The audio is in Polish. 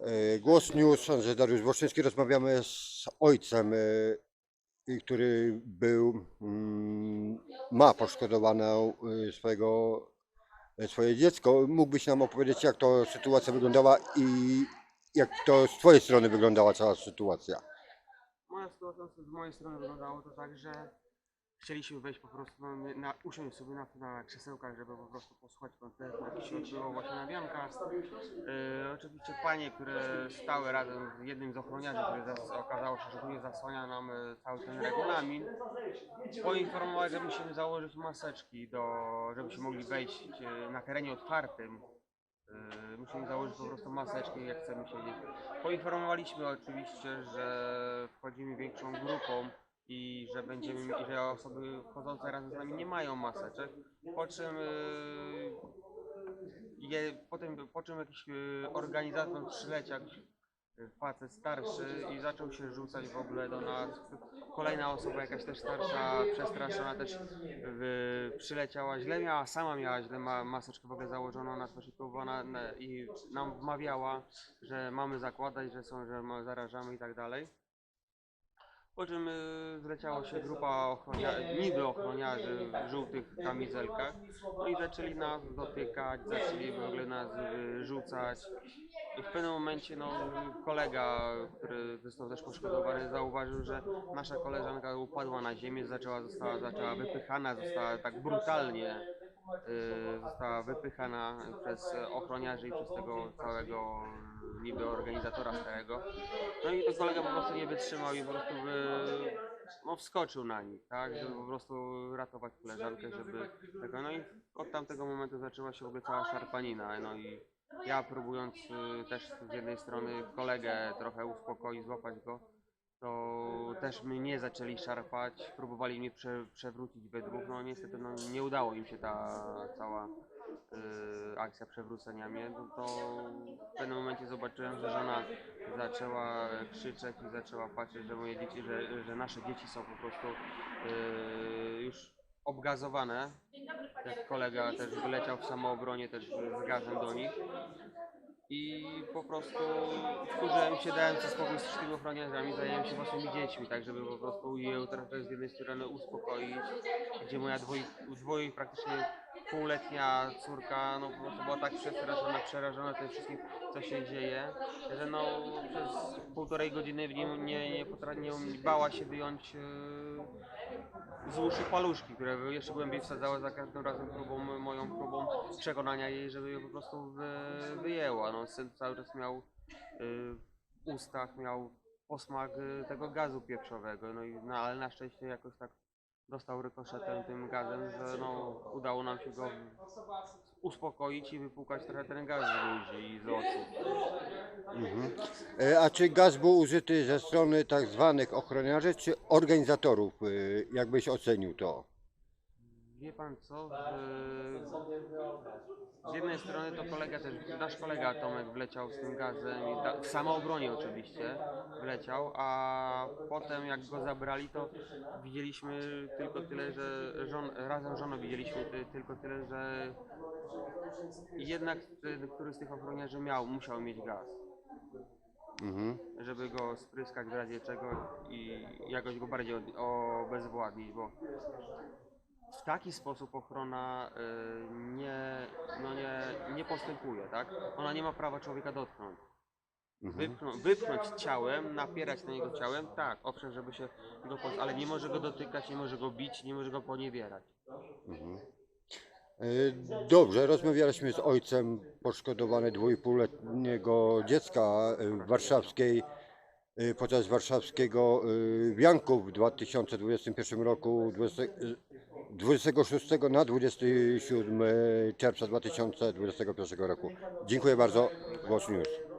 E, Głos News, Andrzej Dariusz Włoszyński. Rozmawiamy z ojcem, e, który był, mm, ma poszkodowane e, swojego, swoje dziecko. Mógłbyś nam opowiedzieć, jak to sytuacja wyglądała i jak to z twojej strony wyglądała cała sytuacja? Moja sytuacja z mojej strony wyglądało to tak, że chcieliśmy wejść po prostu na, na usiąść sobie na, na krzesełkach, żeby po prostu posłuchać koncertu, jaki się odbyło właśnie na Wiankach. Yy, oczywiście panie, które stały razem z jednym z ochroniarzy, który okazało się, że nie zasłania nam e, cały ten regulamin, poinformować, że musimy założyć maseczki, do, żebyśmy mogli wejść e, na terenie otwartym. Yy, Musimy założyć po prostu maseczki, jak chcemy siedzieć. Poinformowaliśmy oczywiście, że wchodzimy większą grupą i że będziemy, i że osoby wchodzące razem z nami nie mają maseczek. Po czym, yy, je, potem, po czym jakiś yy, organizator przyleciał, facet starszy i zaczął się rzucać w ogóle do nas. Kolejna osoba, jakaś też starsza, przestraszona też przyleciała źle, miała, sama miała źle ma, maseczkę w ogóle założoną na twarz i próbowała i nam wmawiała, że mamy zakładać, że są, że zarażamy i tak dalej. Po czym y, zleciała się grupa ochroniarzy, niby ochroniarzy w żółtych kamizelkach, no i zaczęli nas dotykać, zaczęli w ogóle nas y, rzucać. I w pewnym momencie no, kolega, który został też poszkodowany, zauważył, że nasza koleżanka upadła na ziemię, zaczęła, została, zaczęła wypychana, została tak brutalnie y, została wypychana przez ochroniarzy i przez tego całego niby organizatora starego. No i ten kolega po prostu nie wytrzymał i po prostu wy, no, wskoczył na nich, tak, żeby po prostu ratować koleżankę, żeby tego, no i od tamtego momentu zaczęła się w ogóle cała szarpanina, no i ja próbując y, też z jednej strony kolegę trochę uspokoić, złapać go, to też mnie zaczęli szarpać, próbowali mnie prze, przewrócić we dwóch, no niestety no, nie udało im się ta cała y, akcja przewrócenia mnie, no to w pewnym momencie zobaczyłem, że żona zaczęła krzyczeć i zaczęła patrzeć, że moje dzieci, że, że nasze dzieci są po prostu y, już obgazowane. Jak kolega też wyleciał w samoobronie też z gazem do nich. I po prostu wkurzyłem się, dałem sobie spokój z tymi ochroniarzami, zająłem się własnymi dziećmi, tak żeby po prostu je trochę z jednej strony uspokoić, gdzie moja dwoi, dwoi praktycznie półletnia córka no po prostu była tak przestraszona, przerażona tym wszystkim, co się dzieje, że no przez półtorej godziny nie, nie, nie, potra- nie bała się wyjąć yy, z uszu paluszki, które jeszcze głębiej wsadzały za każdym razem próbą, moją próbą przekonania jej, żeby je po prostu wy, wyjęła. No, syn cały czas miał y, w ustach, miał posmak y, tego gazu pieprzowego, no, i, no ale na szczęście jakoś tak dostał rykoszetem tym gazem, że no, udało nam się go uspokoić i wypłukać trochę ten gaz z buzi i z oczu. Mhm. E, A czy gaz był użyty ze strony tak zwanych ochroniarzy, czy organizatorów? E, Jakbyś ocenił to? Wie pan co? Z, jednej strony to kolega też, nasz kolega Tomek wleciał z tym gazem, i da, w samoobronie oczywiście wleciał, a potem jak go zabrali to widzieliśmy tylko tyle, że żon, razem z żoną widzieliśmy ty, tylko tyle, że jednak który z tych ochroniarzy miał, musiał mieć gaz, Mhm. żeby go spryskać w razie czego i jakoś go bardziej obezwładnić, bo w taki sposób ochrona y, nie, no nie, nie postępuje, tak? Ona nie ma prawa człowieka dotknąć. Mhm. Wypchnąć, wypchnąć ciałem, napierać na niego ciałem, tak, owszem, żeby się go ale nie może go dotykać, nie może go bić, nie może go poniewierać. Mhm. E, Dobrze, rozmawialiśmy z ojcem poszkodowanego dwójpółletniego dziecka e, w warszawskiej, podczas warszawskiego e, wianku w 2021 roku 20, e, 26 na 27 czerwca 2021 roku. Dziękuję bardzo. Głos News.